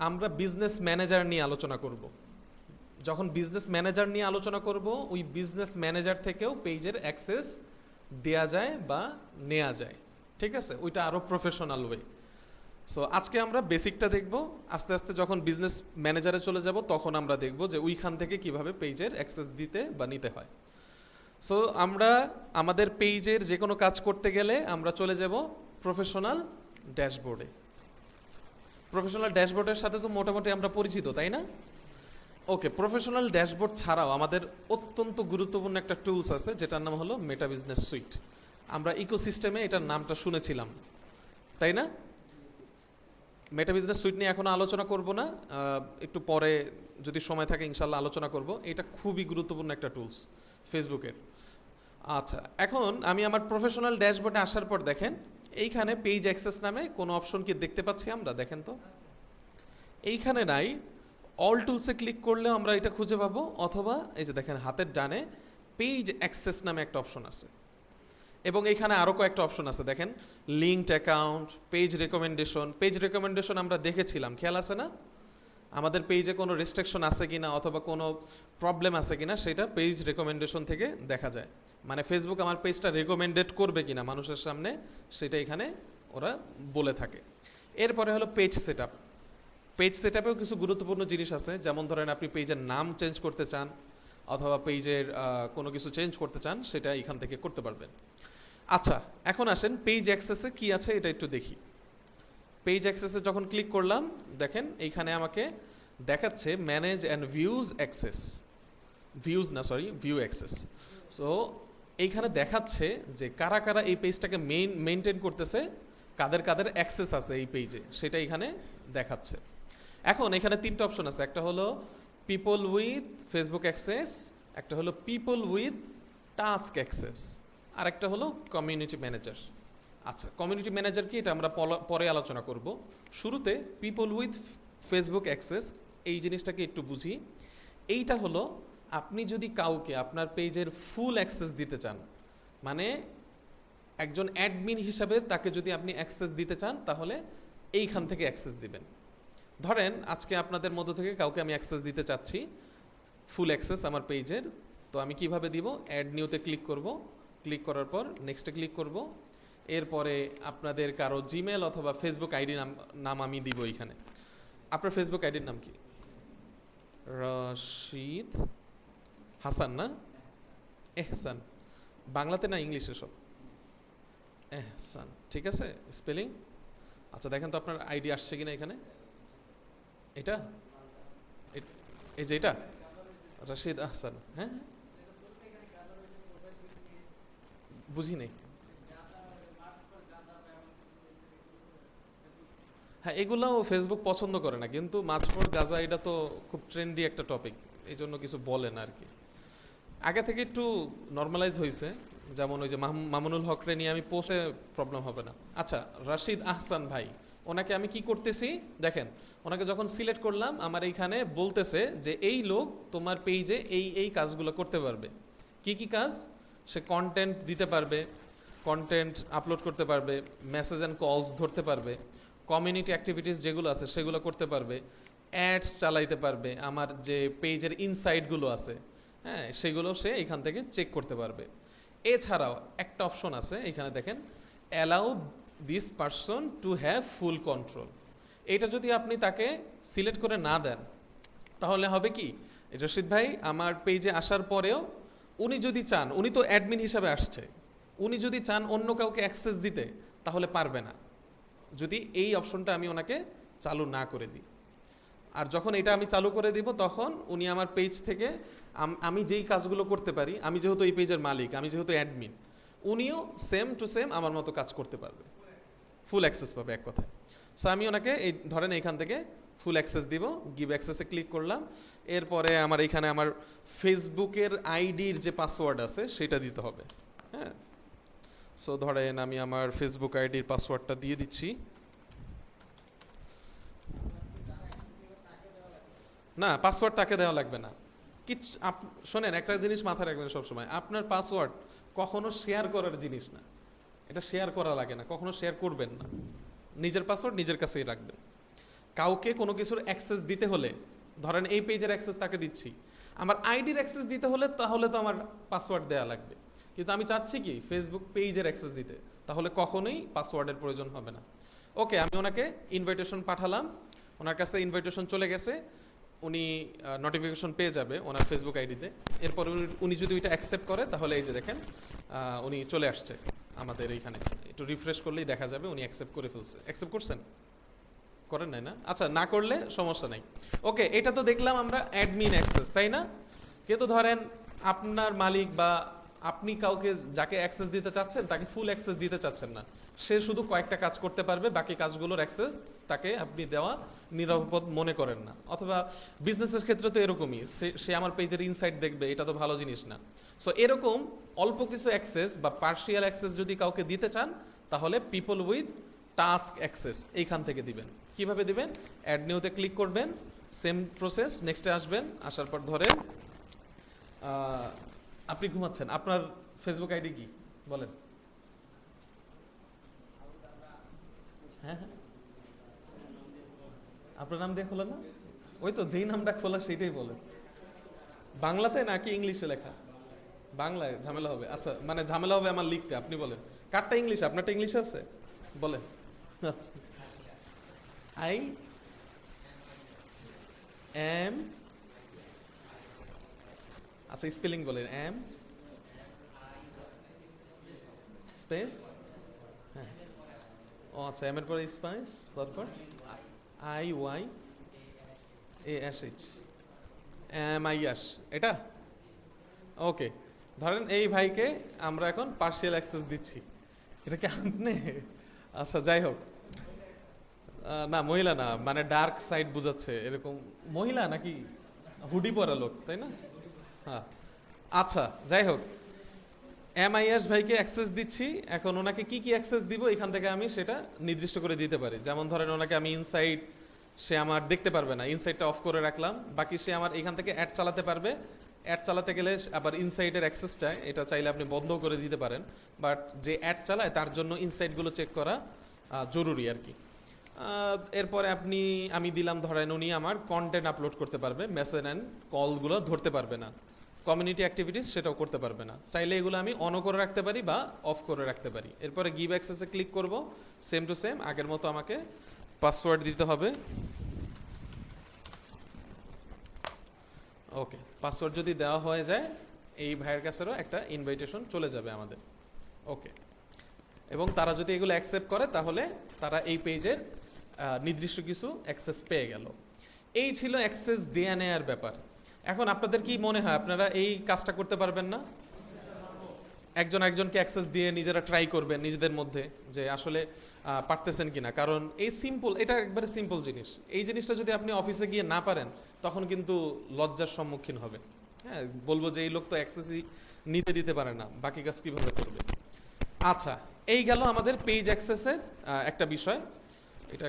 আমরা business manager নিয়ে আলোচনা করব। যখন বিজনেস ম্যানেজার নিয়ে আলোচনা করব, ওই বিজনেস ম্যানেজার থেকেও পেজের অ্যাক্সেস দেয়া যায় বা নেওয়া যায়। ঠিক আছে? ওইটা আরও প্রফেশনাল ওয়ে সো আজকে আমরা বেসিকটা দেখব। আস্তে আস্তে যখন বিজনেস ম্যানেজারে চলে যাব, তখন আমরা দেখব যে ওইখান থেকে কীভাবে পেজের অ্যাক্সেস দিতে বা নিতে হয়। সো আমরা আমাদের পেজের যে কোনো কাজ করতে গেলে আমরা চলে যাব প্রফেশনাল ড্যাশবোর্ডে প্রফেশনাল ড্যাশবোর্ডের সাথে তো মোটামুটি আমরা পরিচিত, তাই না? ওকে প্রফেশনাল ড্যাশবোর্ড ছাড়াও আমাদের অত্যন্ত গুরুত্বপূর্ণ একটা টুলস আছে, যেটার নাম হলো মেটা বিজনেস সুইট আমরা ইকোসিস্টেমে এটার নামটা শুনেছিলাম, তাই না? মেটা বিজনেস সুইট নিয়ে এখনও আলোচনা করব না একটু পরে যদি সময় থাকে ইনশাল্লাহ আলোচনা করব। এটা খুবই গুরুত্বপূর্ণ একটা টুলস ফেসবুকের আচ্ছা এখন আমি আমার প্রফেশনাল ড্যাশবোর্ডে আসার পর দেখেন, এইখানে পেজ অ্যাক্সেস নামে কোনো অপশন কি দেখতে পাচ্ছি আমরা? দেখেন তো। এইখানে নাই অল টুলসে ক্লিক করলেও আমরা এটা খুঁজে পাবো, অথবা এই যে দেখেন হাতের ডানে পেজ অ্যাক্সেস নামে একটা অপশন আছে। এবং এখানে আরও কয়েকটা অপশন আছে, দেখেন linked account page recommendation page recommendation আমরা দেখেছিলাম, খেয়াল আছে না? আমাদের পেজে কোনো রেস্ট্রিকশন আছে কি না অথবা কোনো প্রবলেম আছে কি না সেটা পেজ রেকমেন্ডেশন থেকে দেখা যায়। মানে ফেসবুক আমার পেজটা রেকমেন্ডেড করবে কিনা মানুষের সামনে, সেটা এখানে ওরা বলে থাকে। এরপরে হলো page set up page set আপেও কিছু গুরুত্বপূর্ণ জিনিস আছে। যেমন ধরেন আপনি পেজের নাম চেঞ্জ করতে চান, অথবা পেজের কোনো কিছু চেঞ্জ করতে চান, সেটা এখান থেকে করতে পারবেন। আচ্ছা এখন আসেন পেজ অ্যাক্সেসে কি আছে এটা একটু দেখি। পেজ অ্যাক্সেসে যখন ক্লিক করলাম, দেখেন এইখানে আমাকে দেখাচ্ছে manage and views access views না সরি ভিউ অ্যাক্সেস সো এইখানে দেখাচ্ছে যে কারা কারা এই পেজটাকে মেইন মেনটেন করতেছে, কাদের কাদের অ্যাক্সেস আছে এই পেজে সেটা এখানে দেখাচ্ছে। এখন এখানে তিনটা অপশন আছে, একটা হলো পিপল উইথ ফেসবুক অ্যাক্সেস একটা হলো পিপল উইথ টাস্ক অ্যাক্সেস আর একটা হলো কমিউনিটি ম্যানেজার আচ্ছা কমিউনিটি ম্যানেজার কি? এটা আমরা পরে আলোচনা করব। শুরুতে পিপল উইথ ফেসবুক অ্যাক্সেস এই জিনিসটাকে একটু বুঝি। এইটা হলো, আপনি যদি কাউকে আপনার পেজের ফুল অ্যাক্সেস দিতে চান মানে একজন অ্যাডমিন হিসাবে তাকে যদি আপনি অ্যাক্সেস দিতে চান, তাহলে এইখান থেকে অ্যাক্সেস দিবেন। ধরেন, আজকে আপনাদের মধ্য থেকে কাউকে আমি অ্যাক্সেস দিতে চাচ্ছি ফুল অ্যাক্সেস আমার পেজের, তো আমি কীভাবে দিব? অ্যাড নিউতে ক্লিক করব। ক্লিক করার পর নেক্সটে ক্লিক করব। এরপরে আপনাদের কারও জিমেল অথবা ফেসবুক আইডি নাম নাম আমি দিব এখানে। আপনার ফেসবুক আইডির নাম কি? রশিদ হাসান না? এহসান। বাংলাতে না ইংলিশে সব? এহসান। ঠিক আছে? স্পেলিং? আচ্ছা দেখেন তো আপনার আইডি আসছে কিনা এখানে। এটা? এই যে এটা? রশিদ আহসান। হ্যাঁ? বুঝি নেই হ্যাঁ এগুলাও ফেসবুক পছন্দ করে না, কিন্তু মাছ ফর গাজা এটা তো খুব ট্রেন্ডি একটা টপিক এই জন্য কিছু বলেন আর কি। আগে থেকে একটু নর্মালাইজ হয়েছে যেমন ওই যে মামুনুল হকরে নিয়ে আমি পোষে প্রবলেম হবে না। আচ্ছা রাশিদ আহসান ভাই, ওনাকে আমি কি করতেছি? দেখেন, ওনাকে যখন সিলেক্ট করলাম, আমার এইখানে বলতেছে যে এই লোক তোমার পেজে এই এই কাজগুলো করতে পারবে। কি কি কাজ? সে কন্টেন্ট দিতে পারবে কন্টেন্ট আপলোড করতে পারবে মেসেজ অ্যান্ড কলস ধরতে পারবে। কমিউনিটি অ্যাক্টিভিটিস যেগুলো আছে, সেগুলো করতে পারবে অ্যাডস চালাইতে পারবে, আমার যে পেজের ইনসাইটগুলো আছে হ্যাঁ সেগুলো সে এখান থেকে চেক করতে পারবে। এছাড়াও একটা অপশন আছে, এখানে দেখেন allow this person to have full control এটা যদি আপনি তাকে সিলেক্ট করে না দেন, তাহলে হবে কি? রশিদ ভাই, আমার পেজে আসার পরেও উনি যদি চান, উনি তো অ্যাডমিন হিসাবে আসছে, উনি যদি চান অন্য কাউকে অ্যাক্সেস দিতে, তাহলে পারবে না। যদি এই অপশনটা আমি ওনাকে চালু না করে দিই। আর যখন এটা আমি চালু করে দিব, তখন উনি আমার পেজ থেকে আমি যেই কাজগুলো করতে পারি, আমি যেহেতু এই পেজের মালিক, আমি যেহেতু অ্যাডমিন, উনিও সেম টু সেম আমার মতো কাজ করতে পারবে। ফুল অ্যাক্সেস পাবে এক কথায়। সো আমি ওনাকে এই ধরেন এইখান থেকে ফুল অ্যাক্সেস দিব, গিভ অ্যাক্সেসে ক্লিক করলাম। এরপরে আমার এইখানে আমার ফেসবুকের আইডির যে পাসওয়ার্ড আছে, সেটা দিতে হবে। হ্যাঁ? সো ধরেন আমি আমার ফেসবুক আইডির পাসওয়ার্ডটা দিয়ে দিচ্ছি। না পাসওয়ার্ড তাকে দেওয়া লাগবে না। আপ- শোনেন, একটা জিনিস মাথায় রাখবেন সবসময়। আপনার পাসওয়ার্ড কখনো শেয়ার করার জিনিস না। এটা শেয়ার করা লাগে না, কখনো শেয়ার করবেন না। নিজের পাসওয়ার্ড নিজের কাছেই রাখবেন। কাউকে কোনো কিছুর অ্যাক্সেস দিতে হলে, ধরেন এই পেজের অ্যাক্সেস তাকে দিচ্ছি। আমার আইডির অ্যাক্সেস দিতে হলে তাহলে তো আমার পাসওয়ার্ড দেওয়া লাগবে। কিন্তু আমি চাচ্ছি কি ফেসবুক পেজের অ্যাক্সেস দিতে। তাহলে কখনোই পাসওয়ার্ডের প্রয়োজন হবে না। ওকে আমি ওনাকে ইনভাইটেশন পাঠালাম। ওনার কাছে ইনভাইটেশন চলে গেছে। উনি নোটিফিকেশন পেয়ে যাবে ওনার ফেসবুক আইডিতে এরপর উনি- যদি ওইটা অ্যাকসেপ্ট করে, তাহলে এই যে দেখেন উনি চলে আসছে আমাদের এইখানে। একটু রিফ্রেশ করলেই দেখা যাবে উনি অ্যাকসেপ্ট করে ফেলছে। অ্যাকসেপ্ট করছেন? করেন নাই না? আচ্ছা না করলে সমস্যা নাই। ওকে এটা তো দেখলাম আমরা অ্যাডমিন অ্যাক্সেস তাই না? কিন্তু ধরেন আপনার মালিক বা আপনি কাউকে যাকে অ্যাক্সেস দিতে চাচ্ছেন, তাকে ফুল অ্যাক্সেস দিতে চাচ্ছেন না। সে শুধু কয়েকটা কাজ করতে পারবে, বাকি কাজগুলোর অ্যাক্সেস তাকে আপনি দেওয়া নিরাপদ মনে করেন না। অথবা বিজনেসের ক্ষেত্রে তো এরকমই, সে- আমার পেজের ইনসাইট দেখবে, এটা তো ভালো জিনিস না। সো এরকম অল্প কিছু অ্যাক্সেস বা পার্শিয়াল অ্যাক্সেস যদি কাউকে দিতে চান, তাহলে পিপল উইথ টাস্ক অ্যাক্সেস এইখান থেকে দিবেন। কীভাবে দিবেন? অ্যাড নিউতে ক্লিক করবেন সেম প্রসেস নেক্সটে আসবেন, আসার পর ধরেন আপনি ঘুমাচ্ছেন। আপনার ফেসবুক আইডি কি? বলেন। হ্যাঁ হ্যাঁ। আপনার নাম দিয়ে খোলা না? ওই তো, যেই নামটা খোলা সেইটাই বলেন বাংলাতে নাকি ইংলিশে লেখা? বাংলায় ঝামেলা হবে। আচ্ছা মানে ঝামেলা হবে আমার লিখতে, আপনি বলেন। কারটা ইংলিশ? আপনারটা ইংলিশ আছে? বলেন। আচ্ছা। আই এম আচ্ছা স্পেলিং বলেন এম স্পেস হ্যাঁ। ও আচ্ছা এম এর পরে স্পাইস তারপর? I Y A S H M I S এটা? ওকে ধরেন এই ভাইকে আমরা এখন পার্শিয়াল অ্যাক্সেস দিচ্ছি। এটা কি আপনি? আচ্ছা যাই হোক। না, মহিলা না মানে ডার্ক সাইড বুঝাচ্ছে, এরকম মহিলা নাকি হুডি পরা লোক, তাই না? হ্যাঁ। আচ্ছা যাই হোক। এমআইএস ভাইকে অ্যাক্সেস দিচ্ছি। এখন ওনাকে কি কি অ্যাক্সেস দিব, এখান থেকে আমি সেটা নির্দিষ্ট করে দিতে পারি। যেমন ধরেন ওনাকে আমি ইনসাইট সে আমার দেখতে পারবে না। ইনসাইটটা অফ করে রাখলাম। বাকি সে আমার এখান থেকে অ্যাড চালাতে পারবে। অ্যাড চালাতে গেলে আবার ইনসাইটের অ্যাক্সেসটা এটা চাইলে আপনি বন্ধ করে দিতে পারেন। বাট যে অ্যাড চালায়, তার জন্য ইনসাইটগুলো চেক করা জরুরি আর কি। এরপরে আপনি, আমি দিলাম ধরেন উনি আমার কন্টেন্ট আপলোড করতে পারবে। মেসেজ অ্যান্ড কলগুলো ধরতে পারবে না। কমিউনিটি অ্যাক্টিভিটিস সেটাও করতে পারবে না। চাইলে এগুলো আমি অনও করে রাখতে পারি বা অফ করে রাখতে পারি। এরপরে গিভ অ্যাক্সেসে ক্লিক করব সেম টু সেম আগের মতো আমাকে পাসওয়ার্ড দিতে হবে। ওকে পাসওয়ার্ড যদি দেওয়া হয়ে যায়, এই ভাইয়ের কাছেরও একটা ইনভাইটেশন চলে যাবে আমাদের। ওকে এবং তারা যদি এগুলো অ্যাকসেপ্ট করে, তাহলে তারা এই পেজের নির্দিষ্ট কিছু অ্যাক্সেস পেয়ে গেল। এই ছিল অ্যাক্সেস দেয়া নেয়ার ব্যাপার। এখন আপনাদের কি মনে হয়, আপনারা এই কাজটা করতে পারবেন না? একজন একজনকে অ্যাক্সেস দিয়ে নিজেরা ট্রাই করবেন নিজেদের মধ্যে যে আসলে পারতেছেন কিনা। কারণ এই সিম্পল এটা একবারে সিম্পল জিনিস। এই জিনিসটা যদি আপনি অফিসে গিয়ে না পারেন, তখন কিন্তু লজ্জার সম্মুখীন হবে হ্যাঁ বলব যে এই লোক তো অ্যাক্সেসই নিতে দিতে পারে না, বাকি কাজ কীভাবে করবে? আচ্ছা এই গেল আমাদের পেজ অ্যাক্সেসের একটা বিষয়। এটা